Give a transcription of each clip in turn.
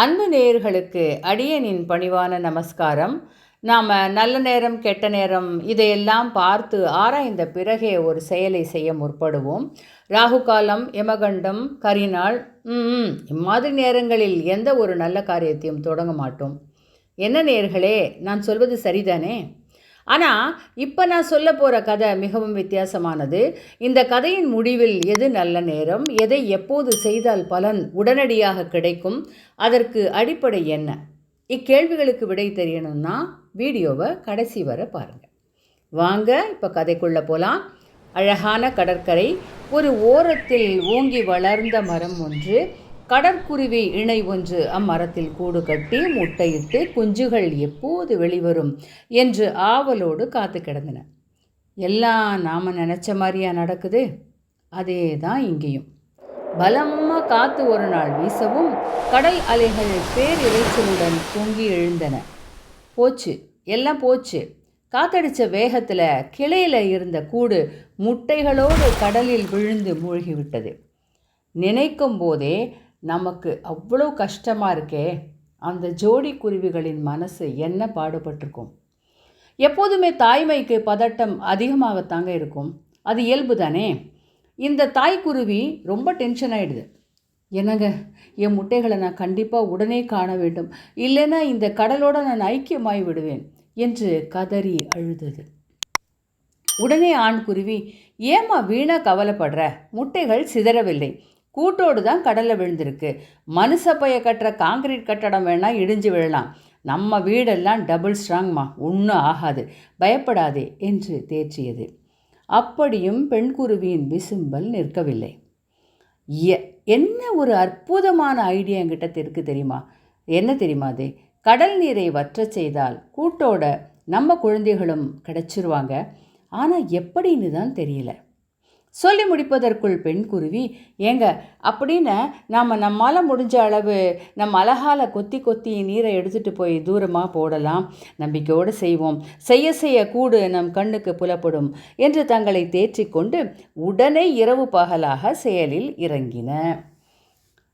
அன்பு நேயர்களுக்கு அடியனின் பணிவான நமஸ்காரம். நாம் நல்ல நேரம் கெட்ட நேரம் இதையெல்லாம் பார்த்து ஆராய்ந்த பிறகே ஒரு செயலை செய்ய முற்படுவோம். ராகு காலம் யமகண்டம் கரிநாள் ம் இம்மாதிரி நேரங்களில் எந்த ஒரு நல்ல காரியத்தையும் தொடங்க மாட்டோம். என்ன நேர்களே நான் சொல்வது சரிதானே? ஆனால் இப்போ நான் சொல்ல போகிற கதை மிகவும் வித்தியாசமானது. இந்த கதையின் முடிவில் எது நல்ல நேரம்? எதை எப்போது செய்தால் பலன் உடனடியாக கிடைக்கும்? அதற்கு அடிப்படை என்ன? இக்கேள்விகளுக்கு விடை தெரியணும்னா வீடியோவை கடைசி வர பாருங்கள் வாங்க இப்போ கதைக்குள்ளே போகலாம் அழகான கடற்கரை ஒரு ஓரத்தில் ஓங்கி வளர்ந்த மரம் ஒன்று கடற்குருவி இணை ஒன்று அம்மரத்தில் கூடு கட்டி முட்டையிட்டு குஞ்சுகள் எப்போது வெளிவரும் என்று ஆவலோடு காத்து கிடந்தன. எல்லாம் நாம் நினச்ச மாதிரியா நடக்குது? அதே தான் இங்கேயும். பலமாக காத்து ஒரு நாள் வீசவும் கடல் அலைகள் பேரிரைச்சலுடன் பொங்கி எழுந்தன. போச்சு எல்லாம் போச்சு. காத்தடிச்ச வேகத்தில் கிளையில் இருந்த கூடு முட்டைகளோடு கடலில் விழுந்து மூழ்கிவிட்டது. நினைக்கும் போதே நமக்கு அவ்வளோ கஷ்டமாக இருக்கே அந்த ஜோடி குருவிகளின் மனசு என்ன பாடுபட்டிருக்கும்? எப்போதுமே தாய்மைக்கு பதட்டம் அதிகமாகத்தாங்க இருக்கும். அது இயல்பு தானே இந்த தாய்க்குருவி ரொம்ப டென்ஷன் ஆகிடுது என்னங்க என் முட்டைகளை நான் கண்டிப்பாக உடனே காண வேண்டும். இல்லைன்னா இந்த கடலோட நான் ஐக்கியமாய் விடுவேன் என்று கதறி அழுதது. உடனே ஆண் குருவி ஏமா வீணாக கவலைப்படுற? முட்டைகள் சிதறவில்லை. கூட்டோடு தான் கடலில் விழுந்திருக்கு. மனுஷ பைய கட்டுற காங்கிரீட் கட்டடம் வேணால் இடிஞ்சு விழலாம். நம்ம வீடெல்லாம் டபுள் ஸ்ட்ராங்மா ஒன்றும் ஆகாது. பயப்படாதே என்று தேற்றியது. அப்படியும் பெண்குருவியின் விசும்பல் நிற்கவில்லை. என்ன ஒரு அற்புதமான ஐடியா என்கிட்ட இருக்கு தெரியுமா? என்ன தெரியுமா அது? கடல் நீரை வற்ற செய்தால் கூட்டோட நம்ம குழந்தைகளும் கிடச்சிருவாங்க. ஆனால் எப்படின்னு தான் தெரியல. சொல்லி முடிப்பதற்குள் பெண் குருவி ஏங்க அப்படின்னு நாம் நம்மால் முடிஞ்ச அளவு நம்ம அழகால கொத்தி கொத்தி நீரை எடுத்துகிட்டு போய் தூரமாக போடலாம். நம்பிக்கையோடு செய்வோம். செய்ய செய்ய கூடு நம் கண்ணுக்கு புலப்படும் என்று தங்களை தேற்றிக்கொண்டு உடனே இரவு பகலாக செயலில் இறங்கின.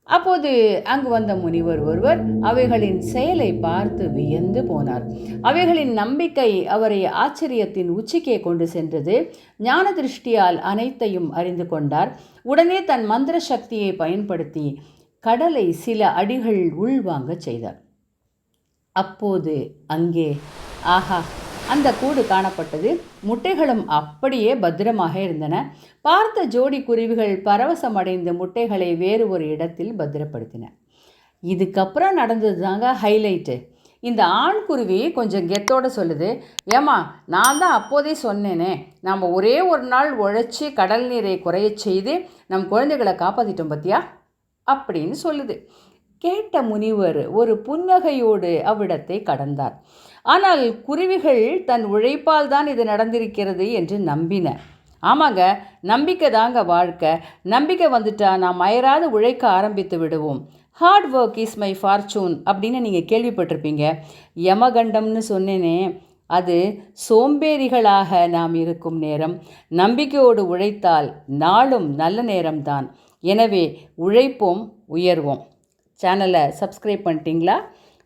அப்போது அங்கு வந்த முனிவர் ஒருவர் அவைகளின் செயலை பார்த்து வியந்து போனார். அவைகளின் நம்பிக்கை அவரை ஆச்சரியத்தின் உச்சிக்கே கொண்டு சென்றது. ஞான திருஷ்டியால் அனைத்தையும் அறிந்து கொண்டார். உடனே தன் மந்திர சக்தியை பயன்படுத்தி கடலை சில அடிகள் உள்வாங்கச் செய்தார். அப்போது அங்கே ஆஹா! அந்த கூடு காணப்பட்டது. முட்டைகளும் அப்படியே பத்திரமாக இருந்தன. பார்த்த ஜோடி குருவிகள் பரவசம் அடைந்த முட்டைகளை வேறு ஒரு இடத்தில் பத்திரப்படுத்தின. இதுக்கப்புறம் நடந்தது தாங்க ஹைலைட்டு. இந்த ஆண் குருவி கொஞ்சம் கெத்தோடு சொல்லுது ஏமா நான் தான் அப்போதே சொன்னேனே நாம் ஒரே ஒரு நாள் உழைச்சி கடல் நீரை குறைய செய்து நம் குழந்தைகளை காப்பாற்றிட்டோம் பத்தியா? அப்படின்னு சொல்லுது. கேட்ட முனிவர் ஒரு புன்னகையோடு அவ்விடத்தை கடந்தார். ஆனால் குருவிகள் தன் உழைப்பால் தான் இது நடந்திருக்கிறது என்று நம்பின. ஆமாங்க நம்பிக்கை தாங்க வாழ்க்கை. நம்பிக்கை வந்துட்டா நாம் அயராது உழைக்க ஆரம்பித்து விடுவோம். Hard work is my fortune அப்படின்னு நீங்கள் கேள்விப்பட்டிருப்பீங்க. யமகண்டம்னு சொன்னேனே அது சோம்பேறிகளாக நாம் இருக்கும் நேரம். நம்பிக்கையோடு உழைத்தால் நாளும் நல்ல நேரம்தான். எனவே உழைப்போம் உயர்வோம். சேனலை சப்ஸ்கிரைப் பண்ணிட்டீங்களா?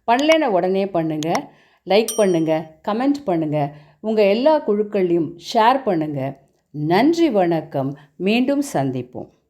பண்ணலைன்னா உடனே பண்ணுங்கள் லைக் பண்ணுங்கள் கமெண்ட் பண்ணுங்கள் உங்கள் எல்லா குழுக்கள்லையும் ஷேர் பண்ணுங்கள் நன்றி வணக்கம். மீண்டும் சந்திப்போம்.